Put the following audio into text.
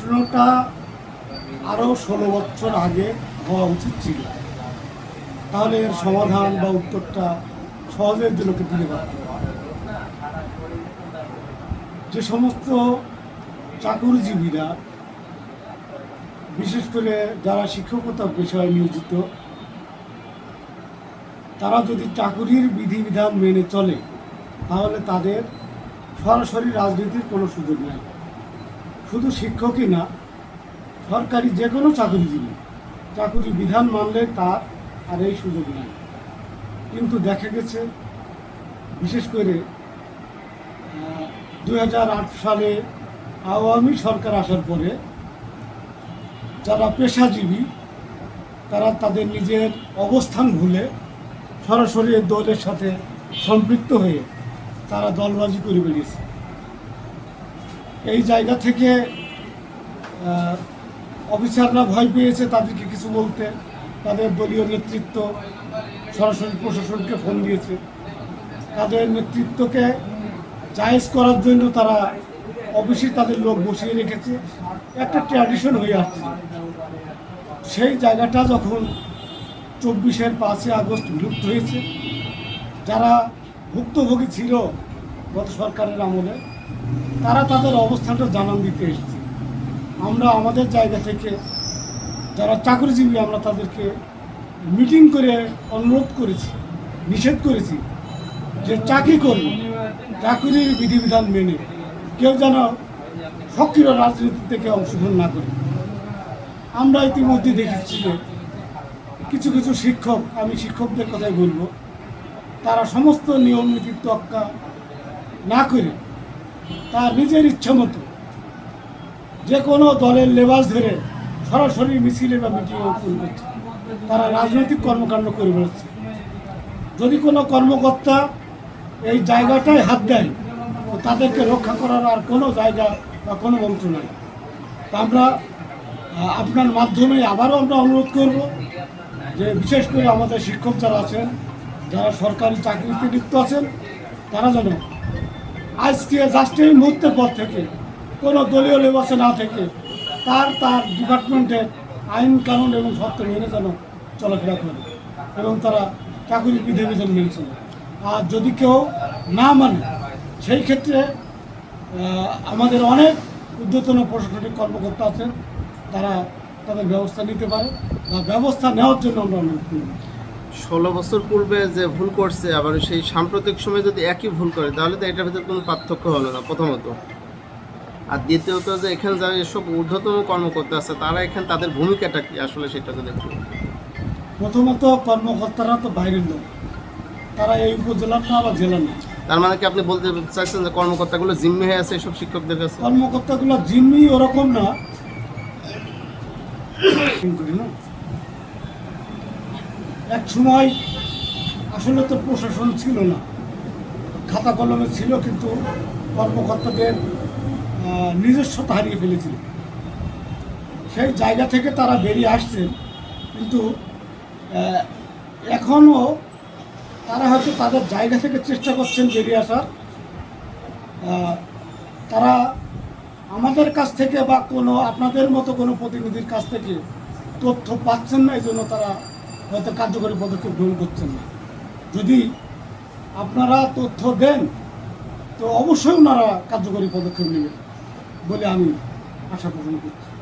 প্রশ্নটা আরও ষোলো বছর আগে হওয়া উচিত ছিল। তাহলে এর সমাধান বা উত্তরটা সহজের জনকে দিতে পারত। যে সমস্ত চাকুরিজীবীরা, বিশেষ করে যারা শিক্ষকতা পেশায় নিয়োজিত, তারা যদি চাকুরির বিধিবিধান মেনে চলে, তাহলে তাদের সরাসরি রাজনীতির কোনো সুযোগ নেই। শুধু শিক্ষকই না, সরকারি যে কোনো চাকুরিজীবী, চাকুরি বিধান মানলে তার আর এই সুযোগ নেই। কিন্তু দেখা গেছে, বিশেষ করে দু হাজার আট সালে আওয়ামী সরকার আসার পরে যারা পেশাজীবী, তারা তাদের নিজের অবস্থান ভুলে সরাসরি দলের সাথে সম্পৃক্ত হয়ে তারা দলবাজি করে বেরিয়েছে এই জায়গা থেকে অফিসাররা ভয় পেয়েছে তাদেরকে কিছু বলতে। তাদের দলীয় নেতৃত্ব সরাসরি প্রশাসনকে ফোন দিয়েছে। তাদের নেতৃত্বকে জায়েজ করার জন্য তারা অফিসে তাদের লোক বসিয়ে রেখেছে। একটা ট্র্যাডিশন হয়ে আসছে। সেই জায়গাটা যখন চব্বিশের পাঁচই আগস্ট বিলুপ্ত হয়েছে, যারা ভুক্তভোগী ছিল গত সরকারের আমলে তারা তাদের অবস্থানটা জানান দিতে এসেছে। আমরা আমাদের জায়গা থেকে যারা চাকরিজীবী, আমরা তাদেরকে মিটিং করে অনুরোধ করেছি, নিষেধ করেছি যে চাকরি করব চাকরির বিধিবিধান মেনে কেউ যেন সক্রিয় রাজনীতি থেকে অংশগ্রহণ না করে। আমরা ইতিমধ্যে দেখেছি যে কিছু কিছু শিক্ষক, আমি শিক্ষকদের কথাই বলব, তারা সমস্ত নিয়ম নীতির তোয়াক্কা না করে তার নিজের ইচ্ছা মতো যে কোনো দলের লেবাস ধরে সরাসরি মিছিলে বা মিটিংয়ে উপস্থিত করছে তারা রাজনৈতিক কর্মকাণ্ড করে বেড়াচ্ছে। যদি কোনো কর্মকর্তা এই জায়গাটায় হাত দেয়, তো তাদেরকে রক্ষা করার আর কোনো জায়গা বা কোনো মন্ত্র নাই। তা আমরা আপনার মাধ্যমে আবারও আমরা অনুরোধ করব যে বিশেষ করে আমাদের শিক্ষক যারা আছেন, যারা সরকারি চাকরিতে লিপ্ত আছেন, তারা যেন আজকে জাস্ট মুহূর্তের পর থেকে, কোনো দলীয় লেবাসে না থেকে, তার তার ডিপার্টমেন্টের আইন কানুন এবং শর্ত মেনে যেন চলাফেরা করে এবং তারা চাকরি বিধিবিধান মেনে চলে। আর যদি কেউ না মানে সেই ক্ষেত্রে আমাদের অনেক ঊর্ধ্বতন প্রশাসনিক কর্মকর্তা আছেন, তারা তাদের ব্যবস্থা নিতে পারে বা ব্যবস্থা নেওয়ার জন্য আমরা অনুরোধ করি ষোলো বছর পূর্বে যে ভুল করছে আবার সেই সাম্প্রতিক সময় যদি একই ভুল করে তাহলে তো এটার ভিতরে কোনো পার্থক্য হলো না প্রথমত। আর দ্বিতীয়ত যে এখানে যারা এসব ঊর্ধ্বতম কর্মকর্তা আছে তারা এখানে তাদের ভূমিকাটা কি আসলে সেটা যদি একটু প্রথমত কর্মকর্তারা তো বাইরের লোক। তারা এই উপজেলার না বা জেলার না। তার মানে কি আপনি বলতে চাইছেন যে কর্মকর্তাগুলো জিম্মি হয়ে আছে এসব শিক্ষকদের কাছে? কর্মকর্তাগুলো জিম্মি ওরকম না। এক সময় আসলে তো প্রশাসন ছিল না। খাতা কলমে ছিল কিন্তু কর্মকর্তাদের নিজস্বতা হারিয়ে ফেলেছিল। সেই জায়গা থেকে তারা বেরিয়ে আসছেন কিন্তু এখনও তারা হয়তো তাদের জায়গা থেকে চেষ্টা করছেন বেরিয়ে আসার। তারা আমাদের কাছ থেকে বা কোনো আপনাদের মতো কোনো প্রতিনিধির কাছ থেকে তথ্য পাচ্ছেন না এই জন্য তারা হয়তো কার্যকরী পদক্ষেপ গ্রহণ করছেন না। যদি আপনারা তথ্য দেন, তো অবশ্যই ওনারা কার্যকরী পদক্ষেপ নেবেন বলে আমি আশা পোষণ করছি।